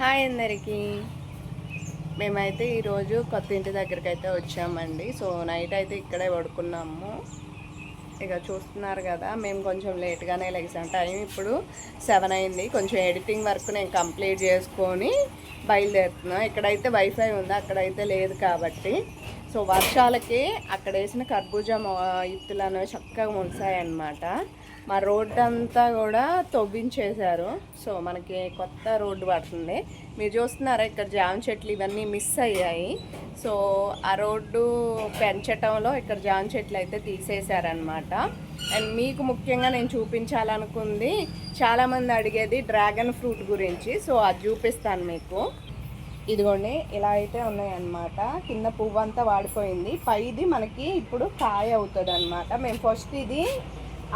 Hi అందరికీ. మేమైతే ఈరోజు కొత్త ఇంటి దగ్గరికి అయితే వచ్చామండి. సో నైట్ అయితే ఇక్కడే పడుకున్నాము. ఇక చూస్తున్నారు కదా మేము కొంచెం లేట్గానే లెగిసాం టైం ఇప్పుడు సెవెన్ అయింది. కొంచెం ఎడిటింగ్ వర్క్ నేను కంప్లీట్ చేసుకొని బయలుదేరుతున్నాం. ఇక్కడైతే వైఫై ఉంది అక్కడైతే లేదు కాబట్టి. సో వర్షాలకి అక్కడ వేసిన కర్బూజా ఇత్తులు అనేవి చక్కగా ములిసాయన్నమాట మా రోడ్డు అంతా కూడా తవ్వించేశారు. సో మనకి కొత్త రోడ్డు పడుతుంది. మీరు చూస్తున్నారా ఇక్కడ జామ చెట్లు ఇవన్నీ మిస్ అయ్యాయి. సో ఆ రోడ్డు పెంచటంలో ఇక్కడ జామ చెట్లు అయితే తీసేశారనమాట అండ్ మీకు ముఖ్యంగా నేను చూపించాలనుకుంది చాలామంది అడిగేది డ్రాగన్ ఫ్రూట్ గురించి. సో అది చూపిస్తాను మీకు. ఇదిగోండి ఇలా అయితే ఉన్నాయన్నమాట. కింద పువ్వు అంతా వాడిపోయింది. పైది మనకి ఇప్పుడు కాయ అవుతుంది అనమాట మేము ఫస్ట్ ఇది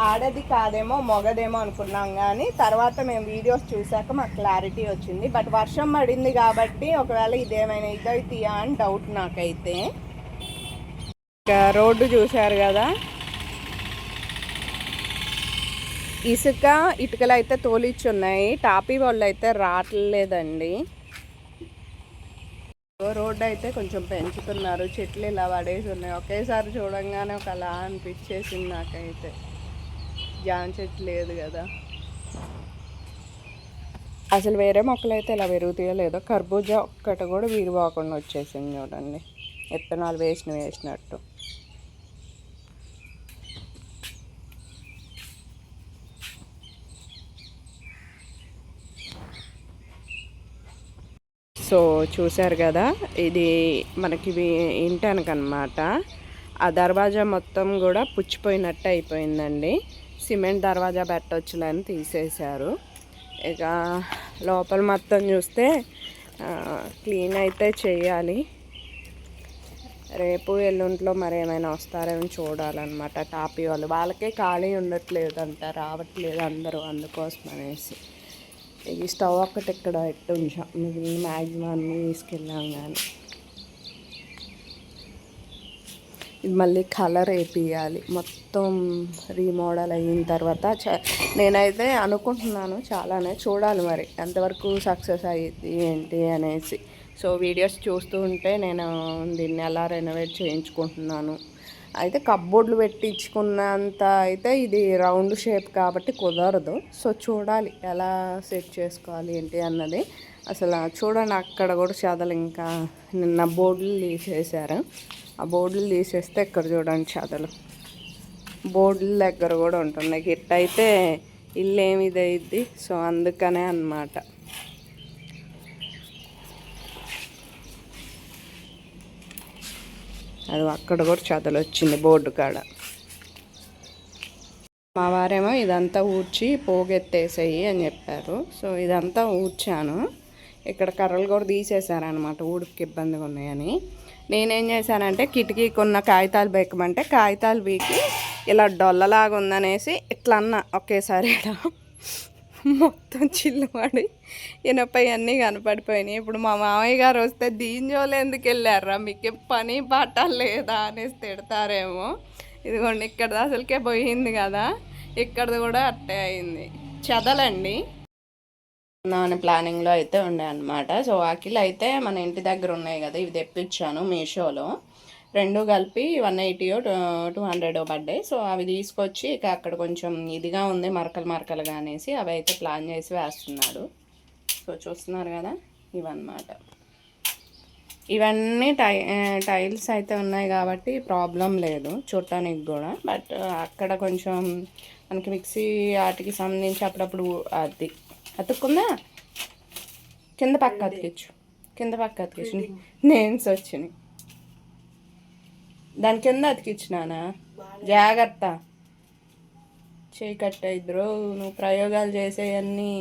ఆడది కాదేమో మొగదేమో అనుకున్నాం కానీ తర్వాత మేము వీడియోస్ చూసాక మాకు క్లారిటీ వచ్చింది. బట్ వర్షం పడింది కాబట్టి ఒకవేళ ఇదేమైనా ఇదైతీయా అని డౌట్ నాకైతే. రోడ్డు చూశారు కదా? ఇసుక ఇటుకలు అయితే తోలిచ్చి ఉన్నాయి టాపీ వాళ్ళు అయితే రావట్లేదండి. రోడ్డు అయితే కొంచెం పెంచుతున్నారు. చెట్లు ఇలా పడేసి ఉన్నాయి. ఒకేసారి చూడంగానే ఒక అలా అనిపించేసింది నాకైతే. జామ చెట్టు లేదు కదా. అసలు వేరే మొక్కలు అయితే ఇలా పెరుగుతాయో లేదో కర్బూజా ఒక్కటి కూడా వీరిపోకుండా వచ్చేసింది చూడండి. విత్తనాలు వేసిన వేసినట్టు. సో చూశారు కదా ఇది మనకి ఇంటానికనమాట ఆ దర్వాజా మొత్తం కూడా పుచ్చిపోయినట్టు అయిపోయిందండి. సిమెంట్ దర్వాజా పెట్టొచ్చులే అని తీసేశారు. ఇక లోపల మొత్తం చూస్తే క్లీన్ అయితే చేయాలి. రేపు ఎల్లుంట్లో మరి ఏమైనా వస్తారేమో చూడాలన్నమాట టాపీ వాళ్ళు. వాళ్ళకే ఖాళీ ఉండట్లేదంట రావట్లేదు అందరూ అందుకోసం అనేసి. ఈ స్టవ్ ఒక్కటి ఇక్కడ ఎట్టు ఉంచాం. మిగిలిన మ్యాక్సిమం అన్నీ తీసుకెళ్ళాం కానీ. ఇది మళ్ళీ కలర్ వేపియాలి మొత్తం రీమోడల్ అయిన తర్వాత చ నేనైతే అనుకుంటున్నాను చాలానే చూడాలి మరి ఎంతవరకు సక్సెస్ అయ్యింది ఏంటి అనేసి. సో వీడియోస్ చూస్తూ ఉంటే నేను దీన్ని ఎలా రెనోవేట్ చేయించుకుంటున్నాను. అయితే కప్బోర్డ్లు పెట్టించుకున్నంత అయితే ఇది రౌండ్ షేప్ కాబట్టి కుదరదు. సో చూడాలి ఎలా సెట్ చేసుకోవాలి ఏంటి అన్నది. అసలు చూడండి అక్కడ కూడా చదలు ఇంకా నిన్న బోర్డులు తీసేశారు. ఆ బోర్డులు తీసేస్తే ఇక్కడ చూడండి చదలు. బోర్డుల దగ్గర కూడా ఉంటున్నాయి. గిట్ట అయితే ఇల్లు ఏమి ఇదైద్ది. సో అందుకనే అన్నమాట. అది అక్కడ కూడా చదలు వచ్చింది బోర్డు కాడ. మా వారేమో ఇదంతా ఊడ్చి పోగెత్తేసేయి అని చెప్పారు. సో ఇదంతా ఊడ్చాను. ఇక్కడ కర్రలు కూడా తీసేశారనమాట ఊడికి ఇబ్బందిగా ఉన్నాయని. నేనేం చేశానంటే కిటికీకి ఉన్న కాగితాలు బెక్కమంటే కాగితాలు బీకి ఇలా డొల్లలాగా ఉందనేసి ఇట్లా అన్న ఒకేసారి మొత్తం చిల్లుపడి ఇనపై అన్నీ కనపడిపోయినాయి. ఇప్పుడు మా మామయ్య గారు వస్తే దీని ఎందుకు వెళ్ళారా మీకు పని పాట లేదా అనేసి తిడతారేమో. ఇదిగోండి ఇక్కడ అసలుకే పోయింది కదా. ఇక్కడది కూడా అట్టే అయింది. చదలండి. అనే ప్లానింగ్లో అయితే ఉండే అనమాట సో అఖిల్ అయితే మన ఇంటి దగ్గర ఉన్నాయి కదా ఇవి తెప్పించాను మీషోలో. రెండు కలిపి వన్ ఎయిటీయో టూ హండ్రెడ్ పడ్డాయి. సో అవి తీసుకొచ్చి ఇక అక్కడ కొంచెం ఇదిగా ఉంది మరకలు మరకలుగా అనేసి అవి అయితే ప్లాన్ చేసి వేస్తున్నాడు. సో చూస్తున్నారు కదా ఇవన్నమాట. ఇవన్నీ టై టైల్స్ అయితే ఉన్నాయి కాబట్టి ప్రాబ్లం లేదు చూడటానికి కూడా. బట్ అక్కడ కొంచెం మనకి మిక్సీ వాటికి సంబంధించి అప్పుడప్పుడు అది అతుక్కుందా? కింద పక్క అతికిచ్చు కింద పక్క అతికిచ్చు నేమ్స్ వచ్చినాయి. దాని కింద అతికిచ్చినానా జాగ్రత్త. చేయి కట్ట ఇద్దరు నువ్వు ప్రయోగాలు చేసేవన్నీ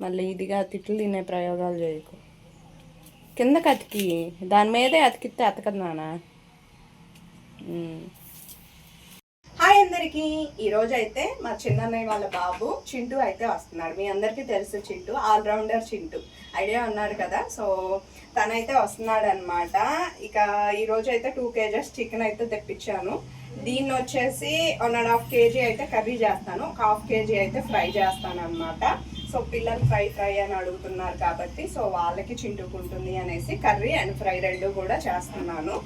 మళ్ళీ ఇదిగా తిట్లు తినే ప్రయోగాలు చేయకు. కిందకి అతికి. దాని మీదే అతికితే అతకదు నానా? అందరికి. ఈ రోజు అయితే మా చిన్నన్నయ్య వాళ్ళ బాబు చింటూ అయితే వస్తున్నాడు. మీ అందరికీ తెలుసు చింటూ ఆల్రౌండర్ చింటూ. ఐడియా ఉన్నాడు కదా? సో తనైతే వస్తున్నాడు అనమాట ఇక ఈ రోజు అయితే టూ కేజెస్ చికెన్ అయితే తెప్పించాను. దీన్ని వచ్చేసి వన్ అండ్ హాఫ్ కేజీ అయితే కర్రీ చేస్తాను. ఒక హాఫ్ కేజీ అయితే ఫ్రై చేస్తాను అనమాట సో పిల్లలు ఫ్రై ఫ్రై అని అడుగుతున్నారు కాబట్టి సో వాళ్ళకి చింటుకుంటుంది అనేసి కర్రీ అండ్ ఫ్రై రెండు కూడా చేస్తున్నాను.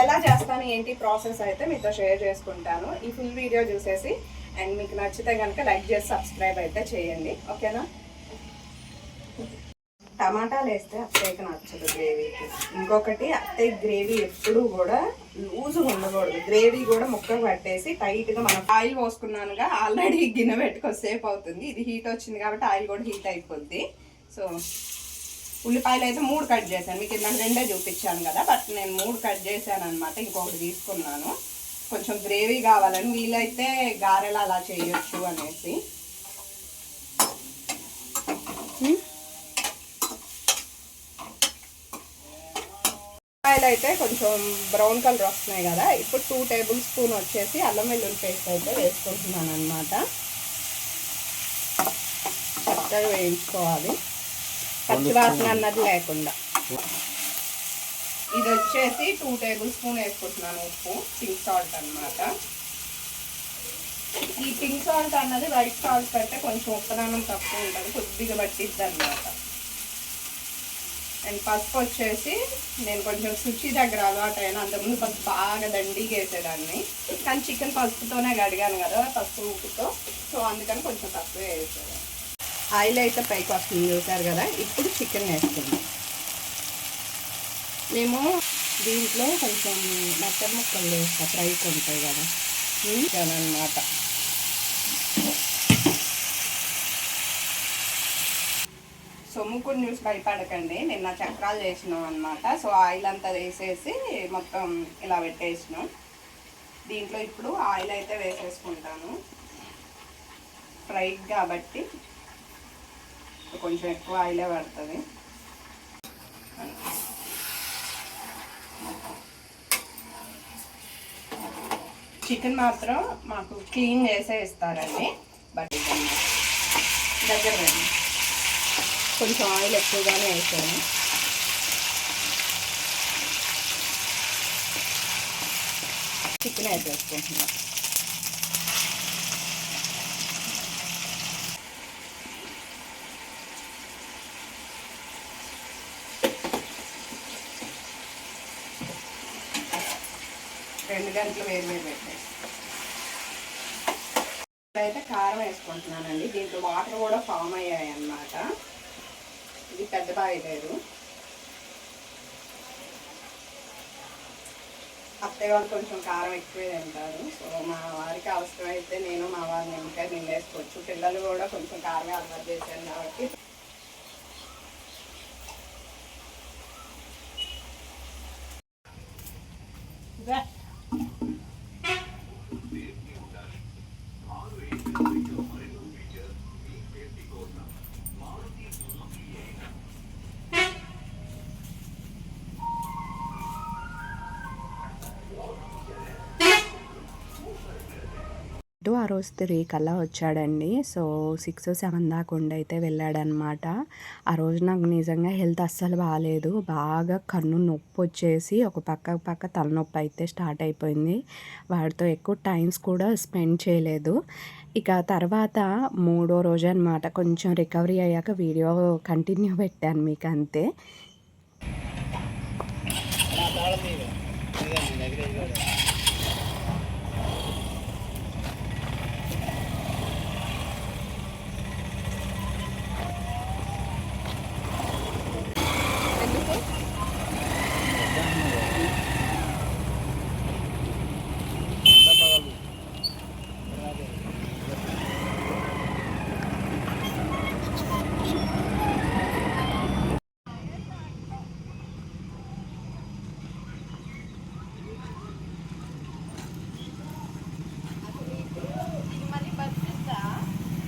ఎలా చేస్తాను ఏంటి ప్రాసెస్ అయితే మీతో షేర్ చేసుకుంటాను. ఈ ఫుల్ వీడియో చూసేసి అండ్ మీకు నచ్చితే కనుక లైక్ చేసి సబ్స్క్రైబ్ అయితే చేయండి. ఓకేనా? టమాటాలు వేస్తే అత్తయ్యకి నచ్చదు గ్రేవీకి. ఇంకొకటి అత్తయ్య గ్రేవీ ఎప్పుడు కూడా లూజ్ ఉండకూడదు. గ్రేవీ కూడా ముక్కకు పట్టేసి టైట్గా మనం ఆయిల్ పోసుకున్నానుగా ఆల్రెడీ గిన్నె పెట్టుకొసేపు అవుతుంది. ఇది హీట్ వచ్చింది కాబట్టి ఆయిల్ కూడా హీట్ అయిపోద్ది. సో ఉల్లిపాయలు అయితే మూడు కట్ చేశాను. మీకు ఇందాక రెండే చూపించాను కదా బట్ నేను మూడు కట్ చేశాను అనమాట ఇంకొకటి తీసుకున్నాను. కొంచెం గ్రేవీ కావాలని వీలైతే గారెలు అలా చేయొచ్చు అనేసి. ఉల్లిపాయలు అయితే కొంచెం బ్రౌన్ కలర్ వస్తున్నాయి కదా. ఇప్పుడు టూ టేబుల్ స్పూన్ వచ్చేసి అల్లం వెల్లుల్లి పేస్ట్ అయితే వేసుకుంటున్నాను అనమాట చక్కగా వేయించుకోవాలి. పచ్చివాసన అన్నది లేకుండా. ఇది వచ్చేసి టూ టేబుల్ స్పూన్ వేసుకుంటున్నాను ఉప్పు పింక్ సాల్ట్ అన్నమాట. ఈ పింక్ సాల్ట్ అన్నది వైట్ సాల్ట్ కంటే కొంచెం ఉప్పదనం తక్కువ ఉంటుంది కొద్దిగా పట్టిద్ది అనమాట అండ్ పసుపు వచ్చేసి నేను కొంచెం శుచి దగ్గర అలవాటు అయినా అంతకుముందు పసుపు బాగా దండిగా వేసేదాన్ని. కానీ చికెన్ పసుపుతోనే కడిగాను కదా పసుపు ఉప్పుతో. సో అందుకని కొంచెం తక్కువే వేసేదాన్ని. ఆయిల్ అయితే పైకి వస్తుంది చూసారు కదా ఇప్పుడు చికెన్ వేసుకుందాం. మేము దీంట్లో కొంచెం మటన్ ముక్కలు వేస్తాం ఫ్రైకి ఉంటాయి కదా. అనమాట సొమ్ముకుని చూసి భయపడకండి నిన్న చక్రాలు చేసినాం అనమాట సో ఆయిల్ అంతా వేసేసి మొత్తం ఇలా పెట్టేసినాం. దీంట్లో ఇప్పుడు ఆయిల్ అయితే వేసేసుకుంటాను. ఫ్రై కాబట్టి కొంచెం ఎక్కువ ఆయిలే పడుతుంది చికెన్ మాత్రం మాకు క్లీన్ చేసే ఇస్తారండి బట్ దగ్గర రండి కొంచెం ఆయిల్ ఎక్కువగానే వేసాను చికెన్ వేసేసుకుంటున్నాం రెండు గంటలు వేరు వేరు పెట్టేసి. అయితే కారం వేసుకుంటున్నానండి. దీంట్లో వాటర్ కూడా ఫామ్ అయ్యాయి అన్నమాట ఇది పెద్ద బాగలేదు లేదు అత్తయ్య వాళ్ళు కొంచెం కారం ఎక్కువే తింటారు. సో మా వారికి అవసరం అయితే నేను మా వారిని ఇంకా నిండేసుకోవచ్చు పిల్లలు కూడా కొంచెం కారమే అలవాటు చేశాను కాబట్టి. ఇటు ఆ రోజు త్రీ కల్లా వచ్చాడండి. సో సిక్స్ సెవెన్ దాకా ఉండి అయితే వెళ్ళాడనమాట. ఆ రోజు నాకు నిజంగా హెల్త్ అస్సలు బాగాలేదు బాగా కన్ను నొప్పి వచ్చేసి ఒక పక్క పక్క తలనొప్పి అయితే స్టార్ట్ అయిపోయింది. వాడితో ఎక్కువ టైమ్స్ కూడా స్పెండ్ చేయలేదు. ఇక తర్వాత మూడో రోజు అనమాట కొంచెం రికవరీ అయ్యాక వీడియో కంటిన్యూ పెట్టాను మీకు అంతే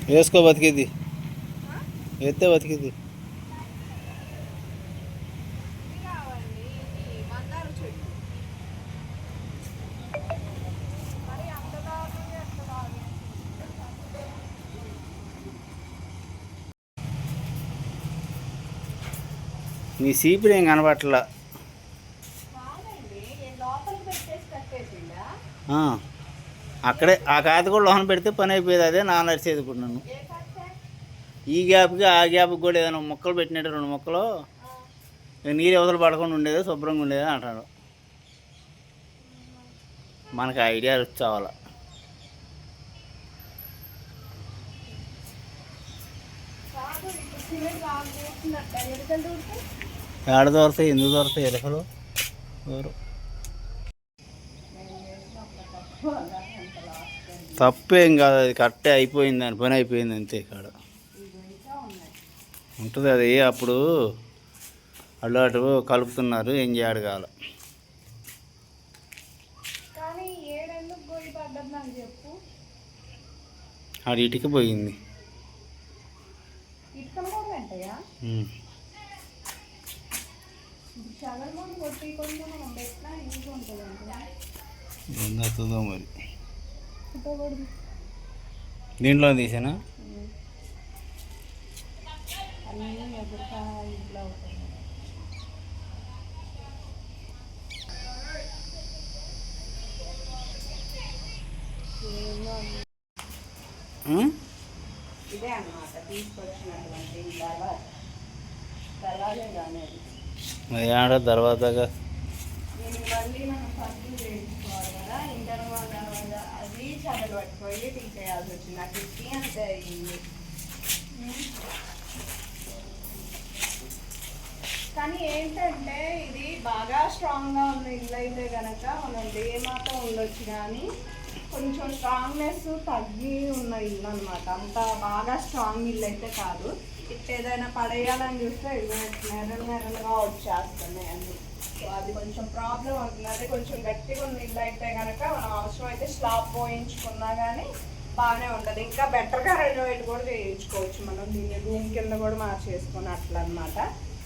వేసుకో బతికిద్ది ఎత్తే బతికిద్ది నీ సీపుడు ఏం కనబట్లా అక్కడే ఆ కాత కూడా లోన పెడితే పని అయిపోయేది అదే నా నడిచేది ఇప్పుడు నన్ను. ఈ గ్యాప్కి ఆ గ్యాప్కి కూడా ఏదైనా మొక్కలు పెట్టినట్టు రెండు మొక్కలు నీరు ఎవరు పడకుండా ఉండేది శుభ్రంగా ఉండేది అంటాడు మనకి ఐడియా చావాల? ఏడ దొరుకుతాయి ఎందుకు దొరుకుతాయి ఎలుకలు? ఎవరు? తప్పేం కాదు అది కరెక్టే అయిపోయింది దాని పని అయిపోయింది అంతే ఇక్కడ. ఉంటుంది అది అప్పుడు అల్లు అటు కలుపుతున్నారు ఏం చేయడు చెప్పు. ఆడ ఇటుక పోయింది. కూడా అవుతుందో మరి. దీంట్లో తీసానా? ఇదే అన్నమాట తీసుకొచ్చినటువంటి దర్వాజ దర్వాజే కానీ అది. మరి ఆడ తర్వాతగా దీనికి మళ్ళీ మనం ఫస్ట్ చేయించుకోవాలి కదా ఇంటర్వల్ దర్వాజ అది చదలు పట్టుకోయి తీసేయాల్సి వచ్చింది నాకు ఇచ్చి అంత అయ్యింది కానీ ఏంటంటే ఇది బాగా స్ట్రాంగ్గా ఉన్న ఇల్లు అయితే కనుక మనం ధీమాతో ఉండొచ్చు కానీ కొంచెం స్ట్రాంగ్నెస్ తగ్గి ఉన్న ఇల్లు అనమాట అంత బాగా స్ట్రాంగ్ ఇల్లు అయితే కాదు. ఇప్పుడు ఏదైనా పడేయాలని చూస్తే ఇవి నెరలు నెరలుగా వచ్చేస్తున్నాయి అన్ని. సో అది కొంచెం ప్రాబ్లం అవుతుంది. అదే కొంచెం గట్టిగా ఉన్న ఇల్లు అయితే కనుక మనం అవసరం అయితే స్లాబ్ పోయించుకున్నా కానీ బాగానే ఉంటుంది. ఇంకా బెటర్గా రెనోవేట్ కూడా చేయించుకోవచ్చు మనం. దీన్ని రూమ్ కింద కూడా మార్చేసుకుని అట్లా అనమాట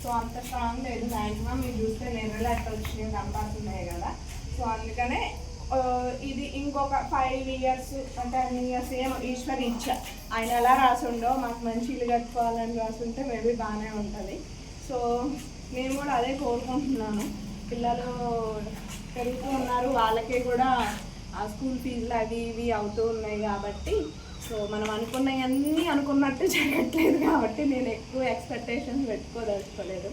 సో అంత స్ట్రాంగ్ లేదు. మ్యాక్సిమం మీరు చూస్తే నెర్రలు అట్లా వచ్చినాయి కనపడుతున్నాయి కదా. సో అందుకనే ఇది ఇంకొక ఫైవ్ ఇయర్స్ అంటే అన్ని ఇయర్స్ ఏం ఈశ్వర్ ఇచ్చా. ఆయన ఎలా రాసుండో మాకు మంచి ఇల్లు కట్టుకోవాలని రాసుంటే మేబీ బాగానే ఉంటుంది. సో నేను కూడా అదే కోరుకుంటున్నాను. పిల్లలు పెరుగుతూ ఉన్నారు. వాళ్ళకే కూడా ఆ స్కూల్ ఫీజులు అవి ఇవి అవుతూ ఉన్నాయి కాబట్టి సో మనం అనుకున్నవన్నీ అనుకున్నట్టు జరగట్లేదు కాబట్టి నేను ఎక్కువ ఎక్స్పెక్టేషన్స్ పెట్టుకోదలుచుకోలేదు.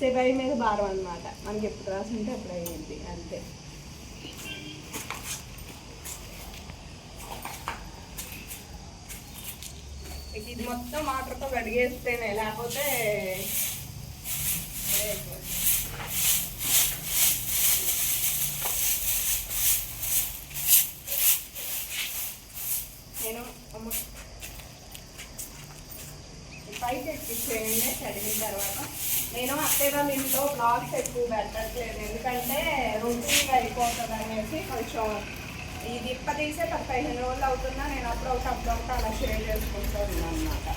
సెవై మీద భారం అనమాట మనకి ఎప్పుడు రాసుంటే అప్పుడు అయ్యింది. అంతే. ఇది మొత్తం వాటర్తో కడిగేస్తేనే లేకపోతే నేను అమ్మ పైకి ఎక్కిచ్చేయండి కడిగిన తర్వాత నేను అత్తయ్య వాళ్ళ ఇంట్లో బ్లాగ్స్ ఎక్కువ పెట్టట్లేదు ఎందుకంటే రొటీన్గా అయిపోతుంది అనేసి కొంచెం ఇది ఇప్ప తీసే పదిహేను రోజులు అవుతున్నా నేను అప్పుడు ఒకటి అప్పుడు అలా షేర్ చేసుకుంటూ ఉన్నానమాట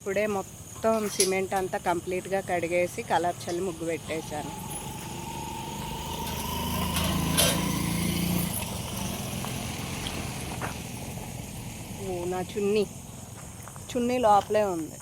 ఇప్పుడే మొత్తం సిమెంట్ అంతా కంప్లీట్గా కడిగేసి కలర్ చల్లి ముగ్గు పెట్టేశాను. ఓ నా చున్నీ. చున్నీ లోపలే ఉంది.